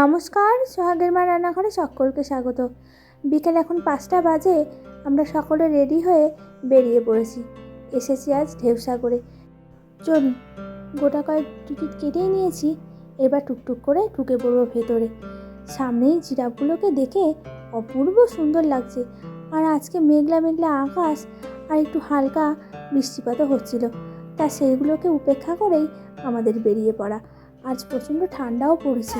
নমস্কার, সোহাগের মা রান্নাঘরে সকলকে স্বাগত। বিকেল এখন পাঁচটা বাজে, আমরা সকলে রেডি হয়ে বেরিয়ে পড়েছি। এসেছি আজ ঢেউসাগরে। চলুন, গোটা কয়েক টিকিট কেটেই নিয়েছি, এবার টুকটুক করে ঢুকে পড়ব ভেতরে। সামনেই জিরাফগুলোকে দেখে অপূর্ব সুন্দর লাগছে, আর আজকে মেঘলা মেঘলা আকাশ আর একটু হালকা বৃষ্টিপাতও হচ্ছিল, তা সেইগুলোকে উপেক্ষা করেই আমাদের বেরিয়ে পড়া। আজ প্রচণ্ড ঠান্ডাও পড়েছে।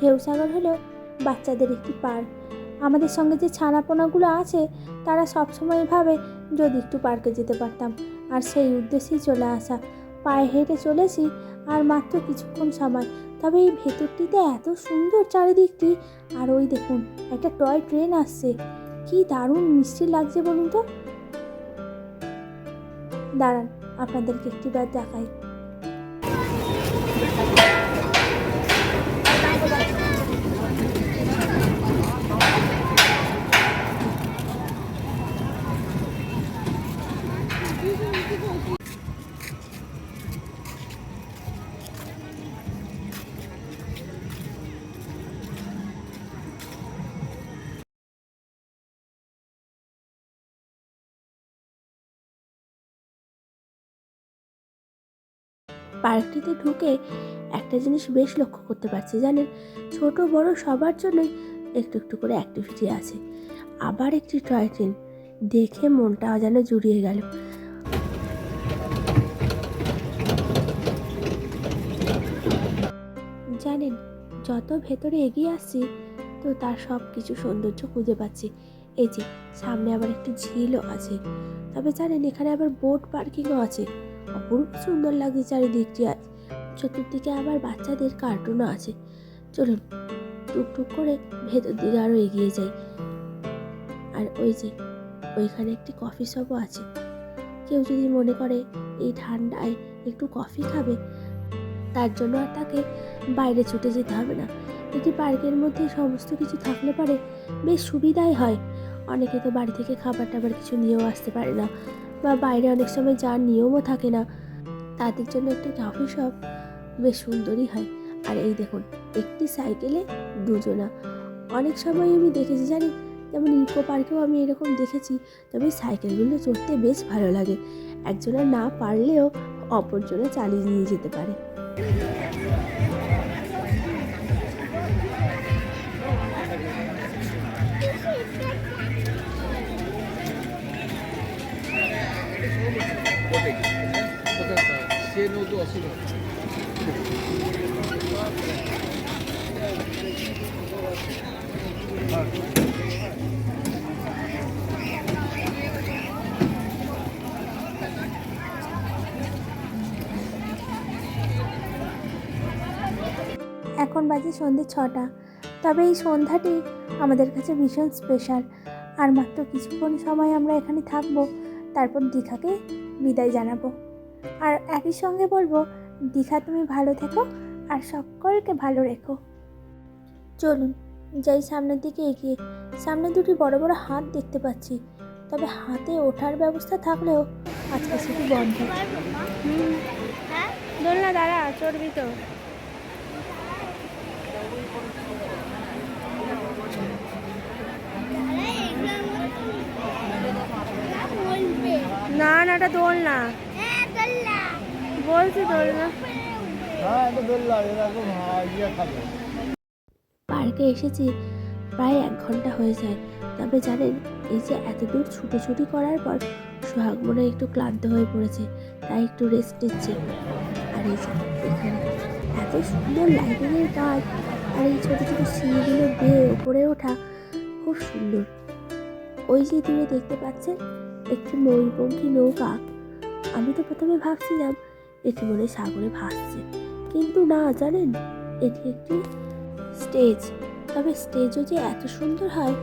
ঢেউসাগর হলো বাচ্চাদের একটি পার্ক। আমাদের সঙ্গে যে ছানাপোনাগুলো আছে, তারা সবসময় ভাবে, যদি একটু পার্কে যেতে পারতাম। আর সেই উদ্দেশ্যেই চলে আসা। পায়ে হেঁটে চলেছি আর মাত্র কিছুক্ষণ সময়। তবে এই ভেতরটিতে এত সুন্দর চারিদিকটি, আর ওই দেখুন, একটা টয় ট্রেন আসছে। কি দারুণ মিষ্টি লাগছে বলুন তো। দাঁড়ান, আপনাদেরকে একটি বার দেখাই। পার্কটিতে ঢুকে একটা জিনিস বেশ লক্ষ্য করতে পারছি, জানেন? ছোট, বড় সবার জন্যই একটু একটু করে অ্যাক্টিভিটি আছে। আবার একটি টয় ট্রেন দেখে মনটা যেন জুড়িয়ে গেল। জানেন, যত ভেতরে এগিয়ে আসছি, তো তার সব কিছু সৌন্দর্য খুঁজে পাচ্ছি। এই যে, সামনে আবার একটি ঝিলও আছে। তবে জানেন, এখানে আবার বোট পার্কিংও আছে। অপূর্ব সুন্দর লাগছে চারিদিকটি আজ। চতুর্দিকে আবার বাচ্চাদের কার্টুনও আছে। চলুন, টুকটুক করে ভেতর দিকে আরও এগিয়ে যাই। আর ওই যে, ওইখানে একটি কফি শপও আছে। কেউ যদি মনে করে এই ঠান্ডায় একটু কফি খাবে, তার জন্য আর তাকে বাইরে ছুটে যেতে হবে না। এটি পার্কের মধ্যে সমস্ত কিছু থাকলে পারে বেশ সুবিধাই হয়। অনেকে তো বাড়ি থেকে খাবার টাবার কিছু নিয়েও আসতে পারে না। বা বাইরে অনেক সময় যার নিয়মও থাকে না। তাদের জন্য একটা কফি শপ বেশ সুন্দরই হয়। আর এই দেখুন, একটি সাইকেলে দুজনা। অনেক সময় আমি দেখেছি, জানি, যেমন ইকো পার্কেও আমি এরকম দেখেছি, তবে সাইকেলগুলো চড়তে বেশ ভালো লাগে। একজনা না পারলেও অপরজনে চালিয়ে নিয়ে যেতে পারে। এখন বাজে সন্ধ্যে ছটা। তবে এই সন্ধ্যাটি আমাদের কাছে ভীষণ স্পেশাল আর মাত্র কিছুক্ষণ সময় আমরা এখানে থাকব। তারপর দীঘাকে বিদায় জানাব। আর একই সঙ্গে বলব, দীঘা তুমি ভালো থেকো আর সকলকে ভালো রেখো। চলুন, যাই সামনের দিকে এগিয়ে। সামনে দুটি বড় বড় হাত দেখতে পাচ্ছি। তবে হাতে ওঠার ব্যবস্থা থাকলেও আজকে সেটি বন্ধ। দোলনা, দাঁড়া, চড়বি তো। না না এটা দোল না। বলছি দোল না। হ্যাঁ ইয়ে পার্কে এসেছি প্রায় এক ঘণ্টা হয়ে যায়। তবে জানেন এই যে এত দূর ছুটোছুটি করার পর সোহাগ মনে একটু ক্লান্ত হয়ে পড়েছে তাই একটু রেস্ট নিচ্ছে। আর এই যে এখানে এত সুন্দর লাইটিংয়ের কাজ আর এই ছোটো ছোটো সিঁড়িগুলো বেয়ে ওপরে ওঠা খুব সুন্দর। ওই যে দূরে দেখতে পাচ্ছেন একটি ময়ূরপঙ্খী নৌকা। আমি তো প্রথমে ভাবছিলাম, এটি মনে সাগরে ভাসছে। কিন্তু না, জানেন, এটি একটি স্টেজ। তবে স্টেজও যে এত সুন্দর হয়।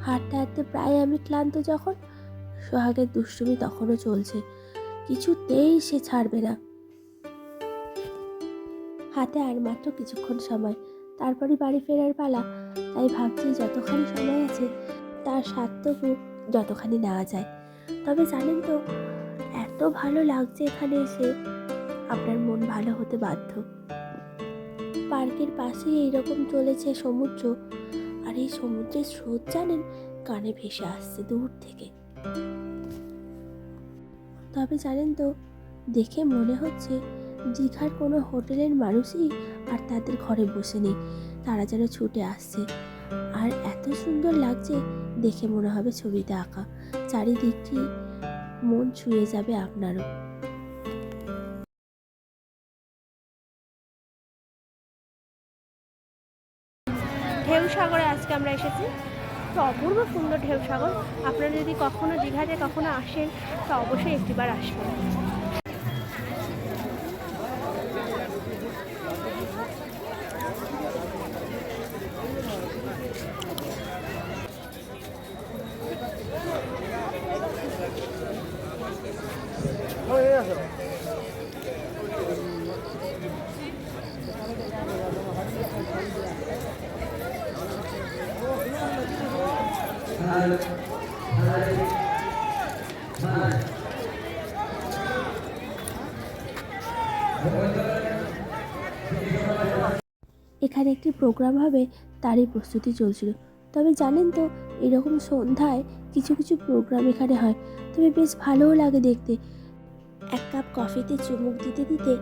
হাঁটতে হাঁটতে প্রায় আমি ক্লান্ত যখন। সোহাগের দুষ্টুমি তখনও চলছে। কিছুতেই সে ছাড়বে না। হাতে আর মাত্র কিছুক্ষণ সময়। তারপরে বাড়ি ফেরার পালা। তাই ভাবছি যতখানি সময় আছে, তার স্বার্থকু যতখানি নেওয়া যায়। তবে জানেন তো, এত ভালো লাগছে এখানে এসে। আপনার মন ভালো হতে বাধ্য। পার্কের পাশেই এইরকম চলেছে সমুদ্র। আর এই সমুদ্রের স্রোত জানেন, কানে ভেসে আসছে দূর থেকে। তবে জানেন তো, দেখে মনে হচ্ছে দীঘার কোনো হোটেলের মানুষই আর তাদের ঘরে বসে নেই তারা যেন ছুটে আসছে। আর এত সুন্দর লাগছে দেখে মনে হবে ছবিতে আঁকা। চারিদিকটি মন ছুঁয়ে যাবে আপনারও। ঢেউ সাগরে আজকে আমরা এসেছি। তো অপূর্ব সুন্দর ঢেউ সাগর। আপনারা যদি কখনো দীঘাতে কখনো আসেন, তো অবশ্যই একটিবার আসবেন হয়ে গেছে এখানে একটি প্রোগ্রাম হবে, তারই প্রস্তুতি চলছিল। তবে জানেন তো, এরকম সন্ধ্যায় কিছু কিছু প্রোগ্রাম এখানে হয়। তবে বেশ ভালোও লাগে দেখতে। এক কাপ কফিতে চুমুক দিতে দিতে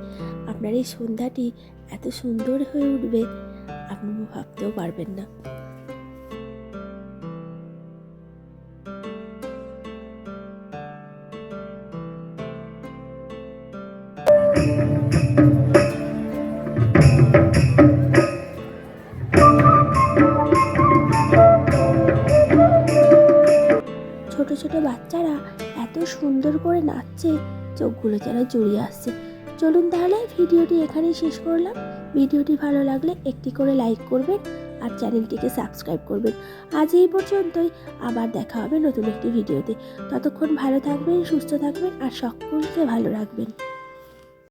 আপনার এই সন্ধ্যাটি এত সুন্দর হয়ে উঠবে, আপনি ভাবতেও পারবেন না। করে নাচছে, চোখগুলো যেন জড়িয়ে আসছে। চলুন তাহলে ভিডিওটি এখানেই শেষ করলাম। ভিডিওটি ভালো লাগলে একটি করে লাইক করবেন আর চ্যানেলটিকে সাবস্ক্রাইব করবেন। আজ এই পর্যন্তই, আবার দেখা হবে নতুন একটি ভিডিওতে। ততক্ষণ ভালো থাকবেন, সুস্থ থাকবেন আর সকলকে ভালো রাখবেন।